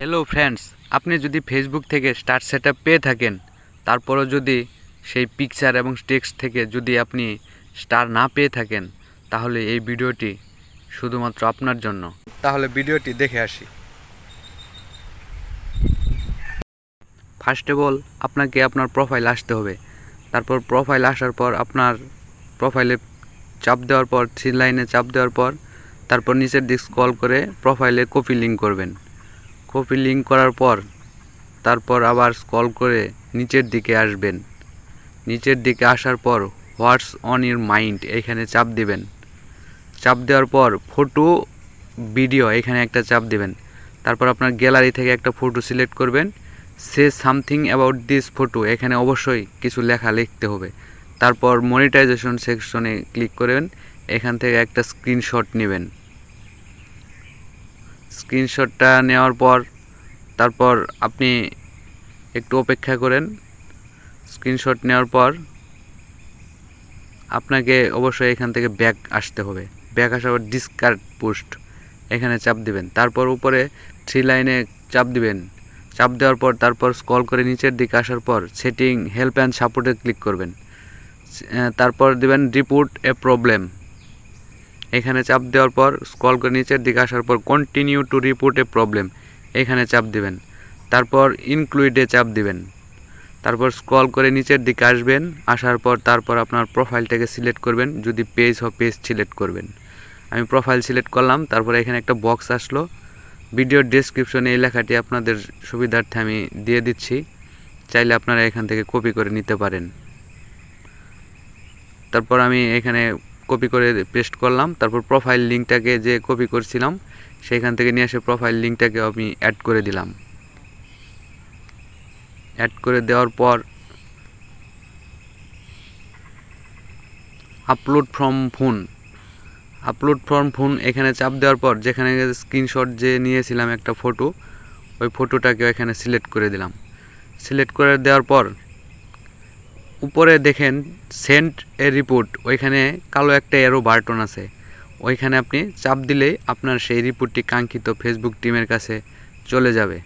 Hello friends আপনি যদি Facebook থেকে স্টার সেট পেয়ে থাকেন, তারপরও যদি সেই পিকচার এবং টেক্সট থেকে যদি আপনি স্টার না পেয়ে থাকেন, তাহলে এই ভিডিওটি শুধুমাত্র আপনার জন্য। তাহলে ভিডিওটি দেখে আসি। ফার্স্ট অফ অল আপনাকে আপনার প্রোফাইল আসতে হবে। তারপর প্রোফাইল আসার পর আপনার প্রোফাইলে চাপ দেওয়ার পর থ্রি লাইনে চাপ দেওয়ার পর, তারপর নিচের দিক স্ক্রল করে প্রোফাইলে কপি লিঙ্ক করবেন। কপি লিঙ্ক করার পর তারপর আবার স্ক্রল করে নিচের দিকে আসবেন। নিচের দিকে আসার পর হোয়াটস অন ইউর মাইন্ড এখানে চাপ দিবেন। চাপ দেওয়ার পর ফটো ভিডিও এখানে একটা চাপ দিবেন। তারপর আপনার গ্যালারি থেকে একটা ফটো সিলেক্ট করবেন। Say something about this photo এখানে অবশ্যই কিছু লেখা লিখতে হবে। তারপর মনিটাইজেশন সেকশনে ক্লিক করবেন। এখান থেকে একটা স্ক্রিনশট নেবেন। স্ক্রিনশটটা নেওয়ার পর তারপর আপনি একটু অপেক্ষা করেন। স্ক্রিনশট নেওয়ার পর আপনাকে অবশ্যই এখান থেকে ব্যাক আসতে হবে। ব্যাক আসার পর ডিসকার্ড পোস্ট এখানে চাপ দিবেন। তারপর উপরে থ্রি লাইনে চাপ দিবেন। চাপ দেওয়ার পর তারপর স্ক্রল করে নিচের দিকে আসার পর সেটিং হেল্প অ্যান্ড সাপোর্টে ক্লিক করবেন। তারপর দিবেন রিপোর্ট এ প্রবলেম এখানে চাপ দেওয়ার পর স্ক্রল করে নিচের দিকে আসার পর continue to report a problem এখানে চাপ দিবেন। তারপর ইনক্লুডে চাপ দিবেন। তারপর স্ক্রল করে নিচের দিকে আসবেন, আসার পর তারপর আপনার প্রোফাইলটাকে সিলেক্ট করবেন, যদি পেজ হয় পেজ সিলেক্ট করবেন। আমি প্রোফাইল সিলেক্ট করলাম, তারপর এখানে একটা বক্স আসলো। ভিডিওর ডেসক্রিপশনে এই লেখাটি আপনাদের সুবিধার্থে আমি দিয়ে দিচ্ছি। চাইলে আপনারা এখান থেকে কপি করে নিতে পারেন। তারপর আমি এখানে কপি করে পেস্ট করলাম, তারপর প্রোফাইল লিঙ্কটাকে যে কপি করছিলাম সেখান থেকে নিয়ে এসে প্রোফাইল লিঙ্কটাকে আমি অ্যাড করে দিলাম। অ্যাড করে দেওয়ার পর upload from phone upload from phone এখানে চাপ দেওয়ার পর যেখানে স্ক্রিনশট যে নিয়েছিলাম একটা ফটো ওই ফটোটাকে এখানে সিলেক্ট করে দিলাম। সিলেক্ট করে দেওয়ার পর উপরে দেখেন সেন্ট এর রিপোর্ট, ওইখানে কালো একটা এরো বার্টন আছে। ওইখানে আপনি চাপ দিলেই আপনার সেই রিপোর্টটি কাঙ্ক্ষিত ফেসবুক টিমের কাছে চলে যাবে।